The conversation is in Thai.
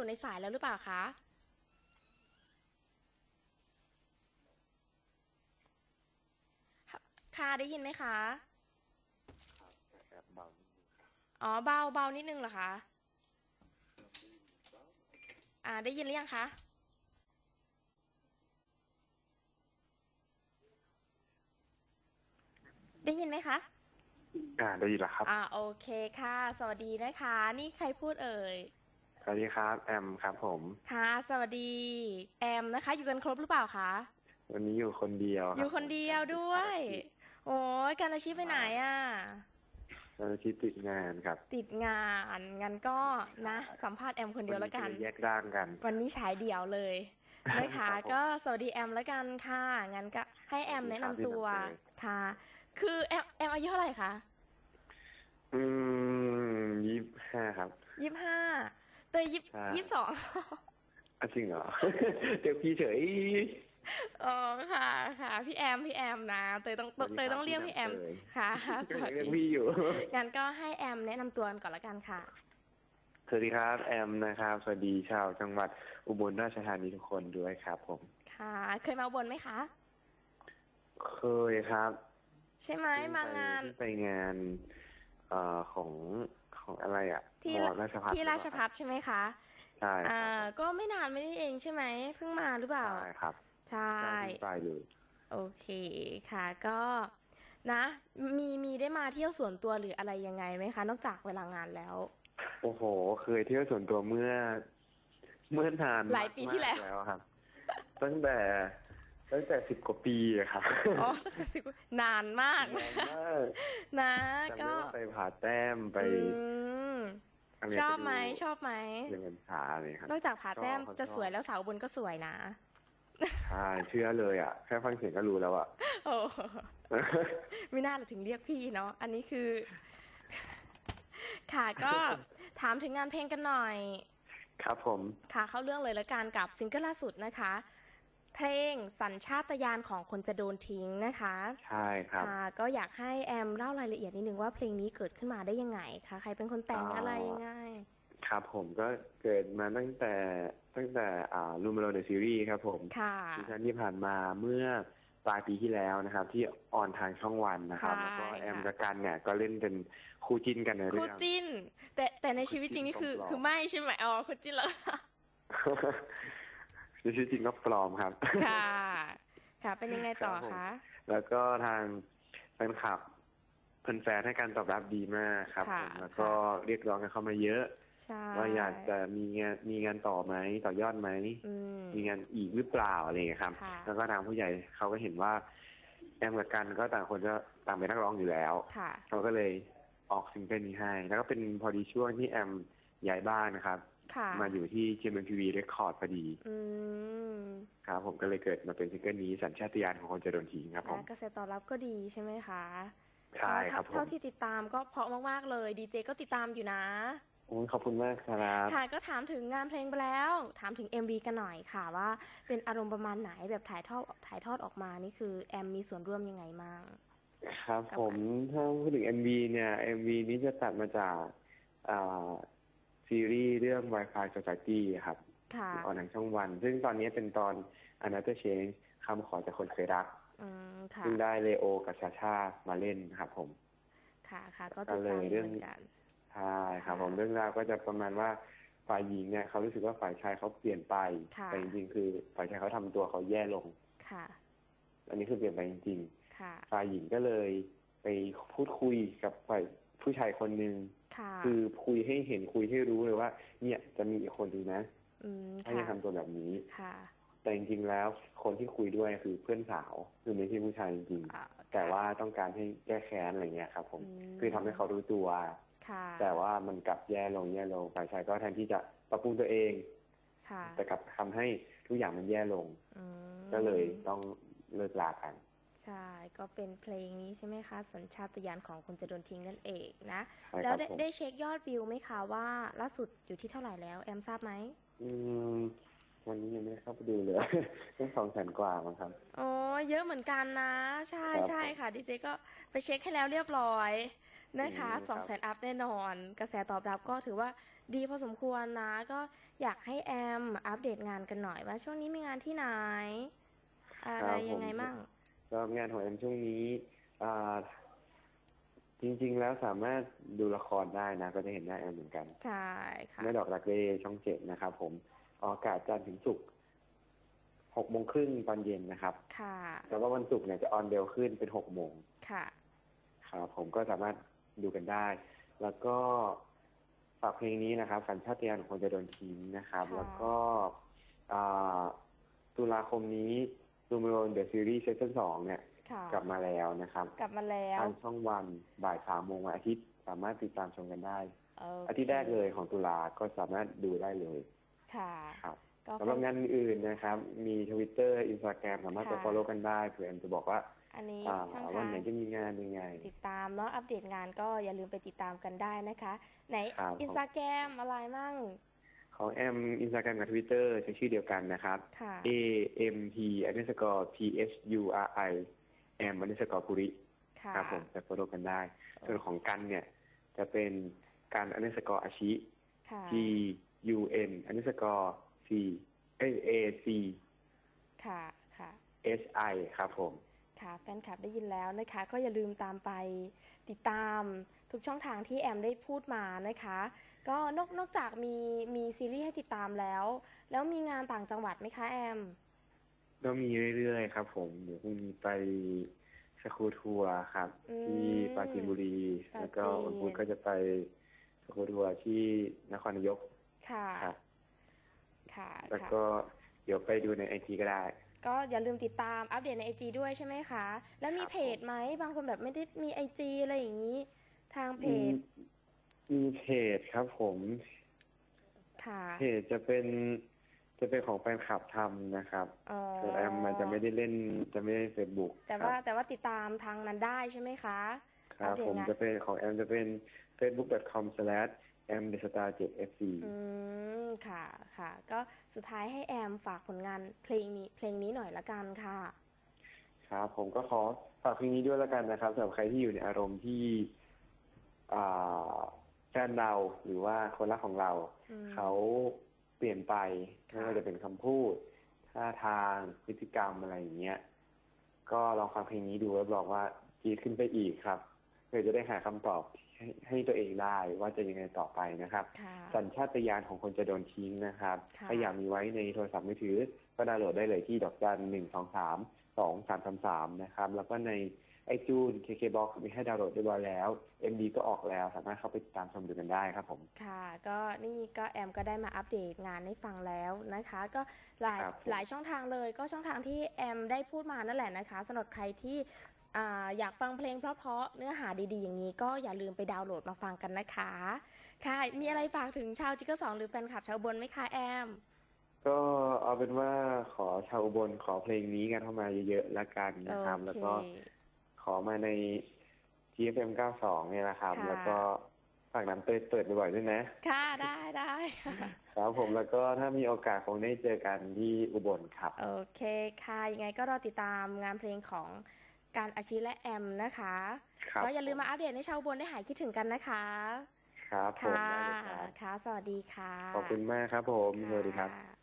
อยู่ในสายแล้วหรือเปล่าคะ ค่ะได้ยินไหมคะอ๋อเบาเบานิดนึงเหรอคะ อ่าได้ยินหรือยังคะ ได้ยินไหมคะ อ่าได้ยินแล้วครับ อ่าโอเคค่ะ สวัสดีนะคะ นี่ใครพูดเอ่ย สวัสดีครับ แอมครับผมค่ะ สวัสดี แอมนะคะ อยู่กันครบหรือเปล่าคะวันนี้อยู่คนเดียวรับอยู่คนเดียวด้วย โอ้ยการอาชีพไปไหนอะวันอาทิตย์ติดงานครับ ติดงานงั้นก็นะ สัมภาษณ์แอมคนเดียวแล้วกันวัจะแยกร่างกัน วันนี้ฉายเดี่ยวเลยนะคะครับผมก็สวัสดีแอมแล้วกันค่ะงั้นก็ให้แอมแนะนำตัวสวัสดีครับค่ะ คือแอมแอมอายุเท่าไหร่คะอืมยี่สิบห้าครับยี่สิบห้า เตยยี่ใช่ยี่สิบสองอะจริงเหรอ เดี๋ยวพี่เฉยอ๋อค่ะค่ะ พี่แอมพี่แอมนะเตยต้องสวัสดีเตยต้องครับเรียกพี่แอมพี่ค่ะก็สวัสเรียกดีพี่อยู่งั้นก็ให้แอมแนะนำตัวกันก่อนละกันค่ะ สวัสดีครับ แอมนะครับ สวัสดีชาวจังหวัดอุบลราชธานีทุกคนด้วยครับ ผม ค่ะ เคยมาอุบนไหมคะ เคยครับ ใช่ไหมมางานเพิ่งไปงานเอ่อของ ของอะไรอะที่มอราชพัฒที่ราชพัฒใช่ไหมคะใช่คอ่ารับก็ไม่นานไม่ได้เองใช่ไหมเพิ่งมาหรือเปล่าใช่ครับใช่ใช่เพิ่งไปเลยโอเคค่ะ ก็นะ มีมีได้มาเที่ยวส่วนตัวหรืออะไรยังไงไหมคะ นอกจากเวลางานแล้ว โอ้โห เคยเที่ยวส่วนตัวเมื่อ เมื่อนานหลายปีที่แล้วมากแล้วครับ ตั้งแต่ ตั้งแต่สิบกว่าปีอะครับอ๋อตั้งแต่สิบนานมาก นานมากนะจำได้ก็ว่าไปผ่าแต้มไปอืมะรชอบไหมปดูชอบไหมเรื่องเงินขาอะไรครับนอกจากผาแต้มชอบจะชอบสวยแล้วสาวบนก็สวยนะ ใช่เชื่อเลยอะแค่ฟังเสียงก็รู้แล้วอะ โอ้ไม่น่าเลยถึงเรียกพี่เนาะอันนี้คือ ค่ะก็ถามถึงงานเพลงกันหน่อย ครับผม ค่ะเข้าเรื่องเลยละกันกับซิงเกิลล่าสุดนะคะ เพลงสัญชาตญาณของคนจะโดนทิ้งนะคะใช่ครับค่ะก็อยากให้แอมเล่ารายละเอียดนิดนึงว่าเพลงนี้เกิดขึ้นมาได้ยังไงคะใครเป็นคนแต่งอ่าอะไรยังไงครับผมก็เกิดมาตั้งแต่ตั้งแต่อ่าลูมโรเดอะซีรีส์ครับผมค่ะซีซั่นที่ผ่านมาเมื่อปลายปีที่แล้วนะครับ ที่ออนทางช่องวันนะครับใช่แล้วก็แอมค่ะกับกันเนี่ยก็เล่นเป็นคู่จิ้นกันในคู่เรื่องจิ้น แต่แต่ในชีวิตจริงนี่คือคู่จิ้นคือไม่ใช่ไหมอ๋อคู่จิ้นแล้วใน ชีวิตจริงก็ปลอมครับ ค่ะ ค่ะ เป็นยังไงต่อครับผมคะแล้วก็ทางแฟนคลับแฟนๆให้การตอบรับดีมากครับผมแล้วก็เรียกร้องกันเข้ามาเยอะใช่ว่าอยากจะมีงานมีงานต่อไหมต่อยอดไหมอืมมีงานอีกหรือเปล่าอะไรอย่างเงี้ยครับค่ะแล้วก็ทางผู้ใหญ่เขาก็เห็นว่าแอมกับกันก็ต่างคนก็ต่างเป็นนักร้องอยู่แล้วค่ะเขาก็เลยออกซิงเกิลนี้ให้ แล้วก็เป็นพอดีช่วงที่แอมย้ายบ้านนะครับค่ะ มาอยู่ที่เชียงเมืองทีวีเรคคอร์ดพอดีอืมครับผมก็เลยเกิดมาเป็นซิงเกิลนี้สัญชาตญาณของคนจะโดนทิ้งครับผมและกระแสตอบรับก็ดีใช่ไหมคะใช่ครับผเท่ามที่ติดตามก็เพราะมากๆเลยดีเจก็ติดตามอยู่นะโอ้ยขอบคุณมากครับค่ะก็ถามถึงงานเพลงไปแล้ว ถามถึง MV กันหน่อยค่ะว่าเป็นอารมณ์ประมาณไหนแบบถ่ายทอดถ่ายทอดออกมานี่คือแอมมีส่วนร่วมยังไงมั่งครับ ผมถ้าพูดถึง MV เนี่ย MV นี้จะตัดมาจากอ่า ซีรีส์เรื่อง Wi-Fi Society ครับค่ะออนทางช่องวัน ซึ่งตอนนี้เป็นตอน Another Change คำขอจากคนเคยรักอืมค่ะซึ่งได้เลโอกับชาชามาเล่นครับผม ค่ะค่ะก็ติดตามก็เลยเรื่องเหมือนกันใช่ครับผมเรื่องราวก็จะประมาณว่าฝ่ายหญิงเนี่ยเขารู้สึกว่าฝ่ายชายเขาเปลี่ยนไปค่ะแต่จริงๆคือฝ่ายชายเขาทำตัวเขาแย่ลงค่ะ อันนี้คือเปลี่ยนไปจริงค่ะๆฝ่ายหญิงก็เลยไปพูดคุยกับฝ่ายผู้ชายคนหนึ่ง ค่ะคือคุยให้เห็นคุยให้รู้เลยว่า เนี่ยจะมีอีกคนดูนะอืมถ้ายังค่ะทำตัวแบบนี้ค่ะ แต่จริงๆแล้วคนที่คุยด้วยคือเพื่อนสาวคือไม่ใช่ผู้ชายจริงอ่าๆแต่ว่าต้องการให้แก้แค้นอะไรเงี้ยครับ ผมมคือทำให้เขารู้ตัวค่ะแต่ว่ามันกลับแย่ลงแย่ลงฝ่ายชายก็แทนที่จะปรับปรุงตัวเองค่ะแต่กลับทำให้ทุกอย่างมันแย่ลงอืมก็เลยต้องเลิกลากัน ใช่ก็เป็นเพลงนี้ใช่ไหมคะ สัญชาตญาณของคนจะโดนทิ้งนั่นเองนะ ใช่แล้ควรับได้ผม ได้เช็คยอดวิวไหมคะว่าล่าสุดอยู่ที่เท่าไหร่แล้ว แอมทราบไหมอืมวันนี้ยังไม่ได้เข้าไปดูเลย ต้องสองแสนกว่ามั้งครับโอ้เยอะเหมือนกันนะ ใช่ครับใช่ค่ะดีเจก็ไปเช็คให้แล้วเรียบร้อยนะคะอืมสองคแสรับนอัพแน่นอน กระแสตอบรับก็ถือว่าดีพอสมควรนะ ก็อยากให้แอมอัปเดตงานกันหน่อยว่าช่วงนี้มีงานที่ไหน อะไรยังไงมั่ง ก็งานของแอมช่วงนี้อ่าจริง ๆ แล้วสามารถดูละครได้นะ ก็จะเห็นหน้าแอมเหมือนกัน ใช่ค่ะแม่ดอกรักเร่ช่องเจ็ดนะครับผมออกอากาศจันทร์ถึงศุกร์หกโมงครึ่งตอนเย็นนะครับ ค่ะแต่ว่าวันศุกร์เนี่ยจะออนเร็วขึ้นเป็นหกโมงค่ะ ครับผมก็สามารถดูกันได้ แล้วก็ฝากเพลงนี้นะครับสัญชาตญาณของคนจะโดนทิ้งนะครับค่ะแล้วก็อ่าตุลาคมนี้ ดูมโรนเดอะซีรีส์ซีซั่นสองเนี่ยค่ะกลับมาแล้วนะครับ กลับมาแล้ว ทางช่องวันบ่ายสามโมงวันอาทิตย์สามารถติดตามชมกันได้ โเคอาทิตย์แรกเลยของตุลาก็สามารถดูได้เลยค่ะ ครับก็สำหรับงานอื่นๆนะครับ มีทวิตเตอร์อินสตาแกรมสามารถไป ค่ะ follow กันได้เผื่อแอมจะบอกว่าอันนี้อ่าช่องวัทานงไหนจะมีงานยังไง ติดตามเนาะอัปเดตงานก็อย่าลืมไปติดตามกันได้นะคะ ไหนครับ อินสตาแกรมอะไรมั่ง ของแอมอินสตาแกรมกับทวิตเตอร์จะชื่อเดียวกันนะครับค่ะ A M P underscore P H U R I M underscore ปุริค่ะครับผมไป follow กันได้ ส่วนของกันเนี่ย จะเป็นการ underscore อาชิค่ะ G U N underscore C เอ้ย A C ค่ะค่ะ S I ครับผมค่ะแฟนคลับได้ยินแล้วนะคะ ก็อย่าลืมตามไปติดตามทุกช่องทางที่แอมได้พูดมานะคะ ก็นอกนอกจากมีมีซีรีส์ให้ติดตามแล้ว แล้วมีงานต่างจังหวัดไหมคะแอม ก็มีเรื่อยๆครับผม เดี๋ยวพรุ่งนี้ไปสกูทัวร์ครับอืมที่ปราจีนบุรีปราจีนแล้วก็วันพุธก็จะไปสกูทัวร์ที่นครนายกค่ะครับค่ะแล้วค่ะก็เดี๋ยวไปดูในไอจีก็ได้ ก็อย่าลืมติดตามอัปเดตในไอจด้วยใช่ไหมคะ แล้วมีครับเพจไหมบางคนแบบไม่ได้มีไอจอะไรอย่างนี้ ทางเพจ มีมีเพจครับผมค่ะ เพจจะเป็นจะเป็นของแฟนคลับทำนะครับอ๋อส่วนแอมมันจะไม่ได้เล่นจะไม่ได้เฟซบุ๊กแต่ว่าแต่ว่าติดตามทางนั้นได้ใช่ไหมคะครับอัปเดตผมงานจะเป็นของแอมจะเป็น facebook.com/mthestar7fc อืม ค่ะ ค่ะ ก็สุดท้ายให้แอมฝากผลงานเพลงนี้ เพลงนี้หน่อยละกันค่ะ ครับ ผมก็ขอฝากเพลงนี้ด้วยแล้วกันนะครับสำหรับใครที่อยู่ในอารมณ์ที่ อ่าแฟ นเราหรือว่าคนรักของเราอืมเขาเปลี่ยนไปค่ะไม่ว่าจะเป็นคำพูดท่าทางพฤติกรรมอะไรอย่างเงี้ยก็ลองฟังเพลงนี้ดูรับรองว่าดีขึ้นไปอีกครับเพื่อจะได้หาคำตอบให้ให้ตัวเองได้ว่าจะยังไงต่อไปนะครับค่ะสัญชาตญาณของคนจะโดนทิ้งนะครับค่ะถ้าอยากมีไว้ในโทรศัพท์มือถือ ก็ดาวน์โหลดได้เลยที่ดอกจันหนึ่งสองสามสองสามสามสามนะครับ แล้วก็ใน ไอจูนเคเคบ็อกมีให้ดาวน์โหลดเรียบร้อยแล้ว MD ก็ออกแล้วสามารถเข้าไปติดตามชมดูกันได้ครับผม ค่ะ ก็นี่ก็แอมก็ได้มาอัปเดตงานให้ฟังแล้วนะคะ ก็หลายครับผม หลายช่องทางเลย ก็ช่องทางที่แอมได้พูดมานั่นแหละนะคะสำหรับใครที่อ่าอยากฟังเพลงเพราะๆเนื้อหาดีๆ อย่างนี้ก็อย่าลืมไปดาวน์โหลดมาฟังกันนะคะ ค่ะ มีอะไรฝากถึงชาวจิกเกอร์สองหรือแฟนคลับชาวอุบนไหมคะแอม ก็เอาเป็นว่าขอชาวอุบลขอเพลงนี้กันเข้ามาเยอะๆแล้วกันนะครับโอเคแล้วก็ขอ มาใน GFM 92 เนี่ยนะครับ ค่ะ แล้วก็ฝากน้ำเตยเปิดบ่อยๆด้วยนะ ค่ะได้ได้ค่ะ ครับผมแล้วก็ถ้ามีโอกาสคงได้เจอกันที่อุบลครับ โอเคค่ะ ยังไงก็รอติดตามงานเพลงของการอาชีและแอมนะคะครับก็อย่าลืมมาอัปเดตให้ชาวอุบนได้หายคิดถึงกันนะคะ ครับผมค่ะ ได้เลยครับ ค่ะ สวัสดีค่ะขอบคุณมากครับผม สวัสดีครับค่ะ